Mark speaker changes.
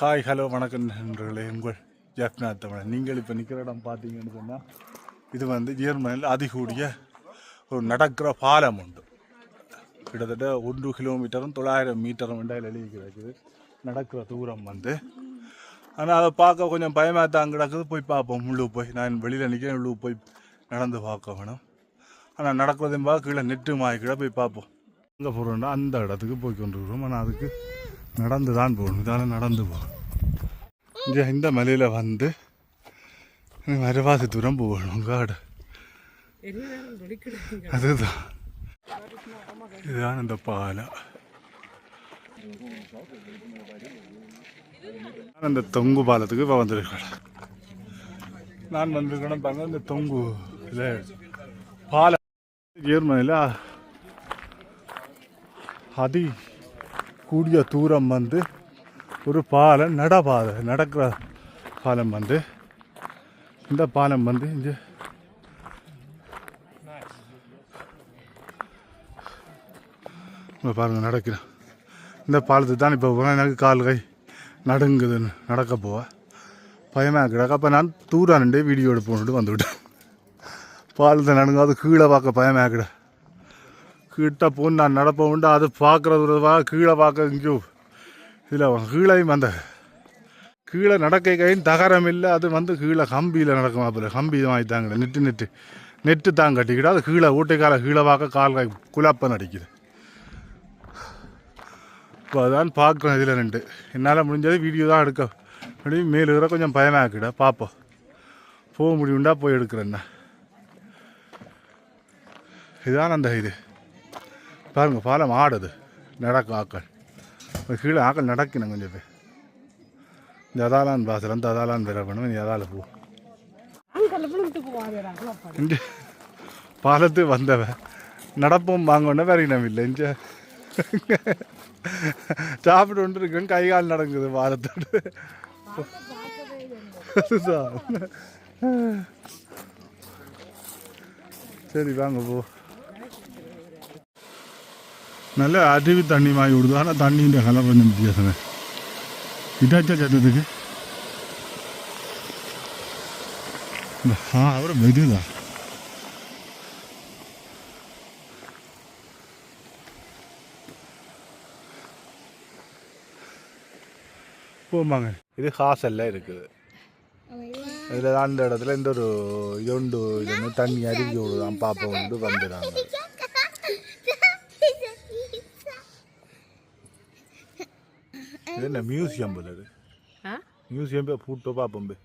Speaker 1: Hi hello வணக்கம் நண்பர்களே. உங்கள் ஜெஃப்நாத் தமிழன். நீங்கள் இப்போ நிற்கிற இடம் பார்த்தீங்கன்னு சொன்னால் இது வந்து ஜெர்மனியில் அதிகூடிய ஒரு நடக்கிற பாலம் உண்டு. கிட்டத்தட்ட ஒன்று கிலோமீட்டரும் தொள்ளாயிரம் மீட்டரும் ரெண்டாயிரம் எழுதி கிடக்குது. நடக்கிற தூரம் வந்து. ஆனால் அதை பார்க்க கொஞ்சம் பயமாக தான் கிடக்குது. போய் பார்ப்போம். உள்ளே போய். நான் வெளியில் நிற்கிறேன் உள்ளே போய் நடந்து பார்க்க வேணும். ஆனால் நடக்கிறதையும் பார்க்க கீழே நெட்டு மாய்க்கிட போய் பார்ப்போம். அங்கே போகிறோம்னா அந்த இடத்துக்கு போய் கொண்டு இருக்கிறோம் ஆனால் அதுக்கு நடந்து தான் போகணும். இதால் நடந்து போகணும். இங்கே இந்த மலையில் வந்து மறுவாசி தூரம் போகணும். காடு. அதுதான். இதுதான் இந்த பாலம் நான் இந்த தொங்கு பாலத்துக்கு இப்போ வந்திருக்கேன் நான் வந்திருக்கணும் பாருங்க இந்த தொங்கு இல்லை பாலம் ஜெர்மனியில் அதி கூடிய தூரம் வந்து ஒரு பாலம் நடபாதை நடக்கிற பாலம் வந்து. இந்த பாலம் வந்து இந்த இங்க பாருங்க நடக்கிறேன். இந்த பாலத்துக்கு தான் இப்போ போகிறேன் எனக்கு கால் கை நடுங்குதுன்னு நடக்க போவ. பயமாக கிடக்க அப்போ நான் தூரம் நின்று வீடியோ எடுப்போன்ட்டு வந்துவிட்டேன் பாலத்தை நடுங்க அது கீழே பார்க்க பயமாக கிட கிட்ட போன்னு நான் நடப்ப உண்டு. அது பார்க்குறதுவா கீழே பார்க்க இங்கேயோ இதில் கீழையும் அந்த கீழே நடக்க கையும் தகரம் இல்லை. அது வந்து கீழே கம்பியில் நடக்குமா அப்புறம் கம்பி வாங்கித்தாங்க நெட்டு நெட்டு. நெட்டு தான் கட்டிக்கிட்டு அது கீழே ஊட்டைக்கால கீழே பார்க்க கால் கை குழப்பம் நடிக்குது இப்போ அதான் பார்க்குறேன் இதில் ரெண்டு. என்னால் முடிஞ்சது வீடியோ தான் எடுக்க. முடியும் மேலுகிற கொஞ்சம் பயமாக்கிட பார்ப்போம் போக முடியுண்டா போய் எடுக்கிறேன்னா இதான் அந்த இது. பாருங்க பாலம் ஆடுது. நடக்கும் ஆக்கள். கீழே ஆக்கள் நடக்கணும் கொஞ்சம் பேர். இந்த அதாலான் பாசல் அந்த அதாலான் வேற நீ அதால போ. பாலத்து வந்தவன் நடப்போம் வாங்கணும் வேற இனம் இல்லை இங்கே. சாப்பிட்டு கொண்டு இருக்கேன் கை கால் நடக்குது பாலத்தோடு. சரி வாங்க போ. நல்ல அருவி தண்ணி வாங்கி விடுது ஆனால் தண்ணின்ற கலர் கொஞ்சம் வித்தியாசமே இதாச்சா சத்தத்துக்கு ஆ அவரை மெதுதான் போம்பாங்க இது ஹாசல்ல இருக்குது இதில் அந்த இடத்துல இந்த ஒரு இது உண்டு இது வந்து தண்ணி அருவி விடுதான் பாப்பா உண்டு வந்துடுறாங்க என்ன மியூசியம் போல? மியூசியம் போய் பூட்டோ பார்ப்போம் போய்